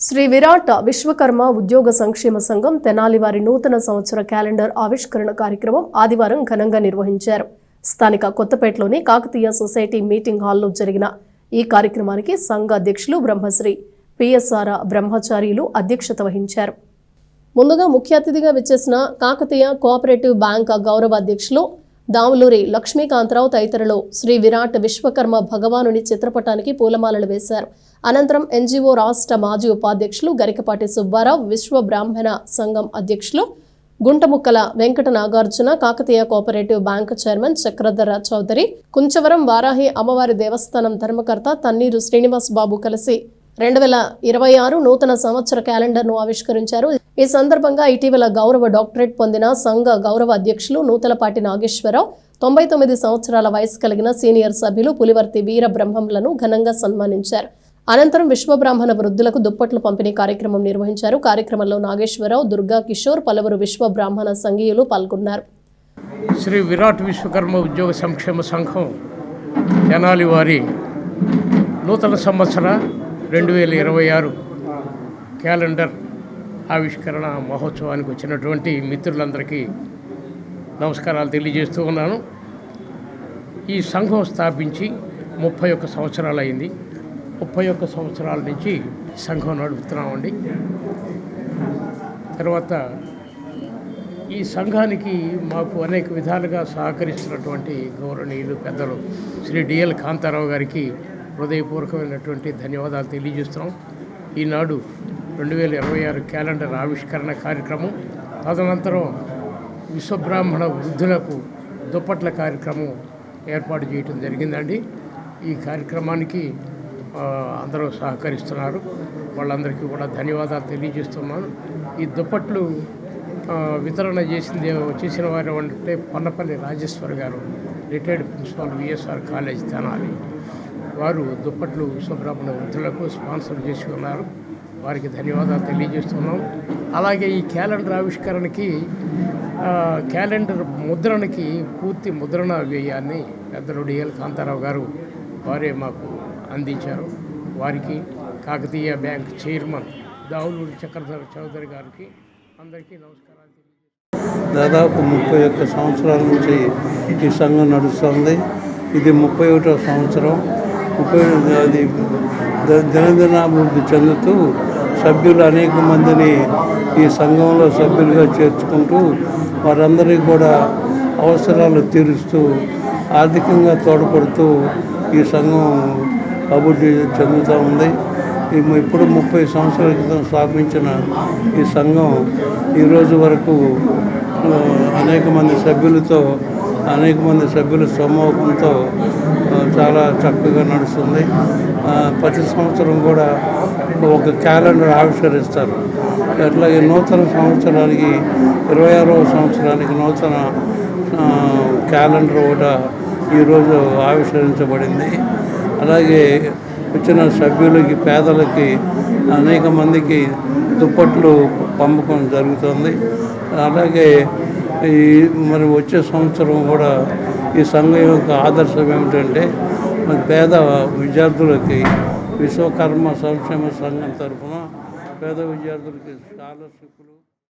శ్రీ విరాట్ విశ్వకర్మ ఉద్యోగ సంక్షేమ సంఘం తెనాలి వారి నూతన సంవత్సర క్యాలెండర్ ఆవిష్కరణ కార్యక్రమం ఆదివారం ఘనంగా నిర్వహించారు. స్థానిక కొత్తపేటలోని కాకతీయ సొసైటీ మీటింగ్ హాల్లో జరిగిన ఈ కార్యక్రమానికి సంఘ అధ్యక్షులు బ్రహ్మశ్రీ పిఎస్ఆర్ బ్రహ్మచార్యులు అధ్యక్షత వహించారు. ముందుగా ముఖ్య అతిథిగా విచ్చేసిన కాకతీయ కోఆపరేటివ్ బ్యాంక్ గౌరవ అధ్యక్షులు దాములూరి లక్ష్మీకాంతరావు తదితరులు శ్రీ విరాట్ విశ్వకర్మ భగవానుని చిత్రపటానికి పూలమాలలు వేశారు. అనంతరం ఎన్జీఓ రాష్ట్ర మాజీ ఉపాధ్యక్షులు గరికపాటి సుబ్బారావు విశ్వ బ్రాహ్మణ సంఘం అధ్యక్షులు Guntamukkala Venkata Nagarjuna Kakatiya cooperative bank chairman Chakradhara Chowdary Kunchavaram Varahi అమ్మవారి దేవస్థానం ధర్మకర్త తన్నీరు శ్రీనివాస్ బాబు కలిసి రెండు వేల ఇరవై ఆరు నూతన సంవత్సర క్యాలెండర్ను ఆవిష్కరించారు. ఈ సందర్భంగా ఇటీవల గౌరవ డాక్టరేట్ పొందిన సంఘ గౌరవ అధ్యక్షులు నూతలపాటి నాగేశ్వరరావు తొంభై తొమ్మిది సంవత్సరాల వయసు కలిగిన సీనియర్ సభ్యులు పులివర్తి వీర బ్రహ్మంలను ఘనంగా సన్మానించారు. అనంతరం విశ్వబ్రాహ్మణ వృద్ధులకు దుప్పట్లు పంపిణీ కార్యక్రమం నిర్వహించారు. కార్యక్రమంలో నాగేశ్వరరావు దుర్గా కిషోర్ పలువురు విశ్వ బ్రాహ్మణ సంఘీయులు పాల్గొన్నారు. శ్రీ విరాట్ విశ్వకర్మ ఉద్యోగ సంక్షేమ సంఘం తెనాలి వారి నూతన సంవత్సర రెండు వేల ఇరవై ఆరు క్యాలెండర్ ఆవిష్కరణ మహోత్సవానికి వచ్చినటువంటి మిత్రులందరికీ నమస్కారాలు తెలియజేస్తూ ఉన్నాను. ఈ సంఘం స్థాపించి ముప్పై ఒక్క సంవత్సరాలు అయింది. ముప్పై ఒక్క సంవత్సరాల నుంచి సంఘం నడుపుతున్నామండి. తర్వాత ఈ సంఘానికి మాకు అనేక విధాలుగా సహకరిస్తున్నటువంటి గౌరవనీయులు పెద్దలు శ్రీ డిఎల్ కాంతారావు గారికి హృదయపూర్వకమైనటువంటి ధన్యవాదాలు తెలియజేస్తున్నాం. ఈనాడు రెండు వేల ఇరవై ఆరు క్యాలెండర్ ఆవిష్కరణ కార్యక్రమం తదనంతరం విశ్వబ్రాహ్మణ వృద్ధులకు దుప్పట్ల కార్యక్రమం ఏర్పాటు చేయడం జరిగిందండి. ఈ కార్యక్రమానికి అందరూ సహకరిస్తున్నారు. వాళ్ళందరికీ కూడా ధన్యవాదాలు తెలియజేస్తున్నాను. ఈ దుప్పట్లు వితరణ చేసింది చేసిన వారు అంటే పొన్నపల్లి రాజేశ్వర్ గారు retired principal VSR college Tenali. వారు దుప్పట్లు విశ్వబ్రాహ్మణ వృద్ధులకు స్పాన్సర్ చేసి ఉన్నారు. వారికి ధన్యవాదాలు తెలియజేస్తున్నాం. అలాగే ఈ క్యాలెండర్ ఆవిష్కరణకి క్యాలెండర్ ముద్రణకి పూర్తి ముద్రణ వ్యయాన్ని పెద్దలు డిఎల్ కాంతారావు గారు వారే మాకు అందించారు. వారికి కాకతీయ బ్యాంక్ చైర్మన్ దావులూరి చక్రధర చౌదరి గారికి అందరికీ నమస్కారాలు దాదాపు ముప్పై ఒక్క సంవత్సరాల నుంచి ఈ సంఘం నడుస్తుంది. ఇది ముప్పై ఒకటో సంవత్సరం. ముప్పై అది దినదినాభివృద్ధి చెందుతూ సభ్యులు అనేక మందిని ఈ సంఘంలో సభ్యులుగా చేర్చుకుంటూ వారందరికీ కూడా అవసరాలు తీరుస్తూ ఆర్థికంగా తోడ్పడుతూ ఈ సంఘం అభివృద్ధి చెందుతూ ఉంది. ఇప్పుడు ముప్పై సంవత్సరాల క్రితం స్థాపించిన ఈ సంఘం ఈరోజు వరకు అనేక మంది సభ్యులతో అనేక మంది సభ్యుల సమూహంతో చాలా చక్కగా నడుస్తుంది. ప్రతి సంవత్సరం కూడా ఒక క్యాలెండర్ ఆవిష్కరిస్తారు. అట్లాగే నూతన సంవత్సరానికి ఇరవై ఆరవ సంవత్సరానికి నూతన క్యాలెండర్ కూడా ఈరోజు ఆవిష్కరించబడింది. అలాగే వచ్చిన సభ్యులకి పేదలకి అనేక మందికి దుప్పట్లు పంపకం జరుగుతుంది. అలాగే ఈ మరి వచ్చే సంవత్సరం కూడా ఈ సంఘం యొక్క ఆదర్శం ఏమిటంటే పేద విద్యార్థులకి విశ్వకర్మ సంక్షేమ సంఘం తరఫున పేద విద్యార్థులకి స్కాలర్షిప్లు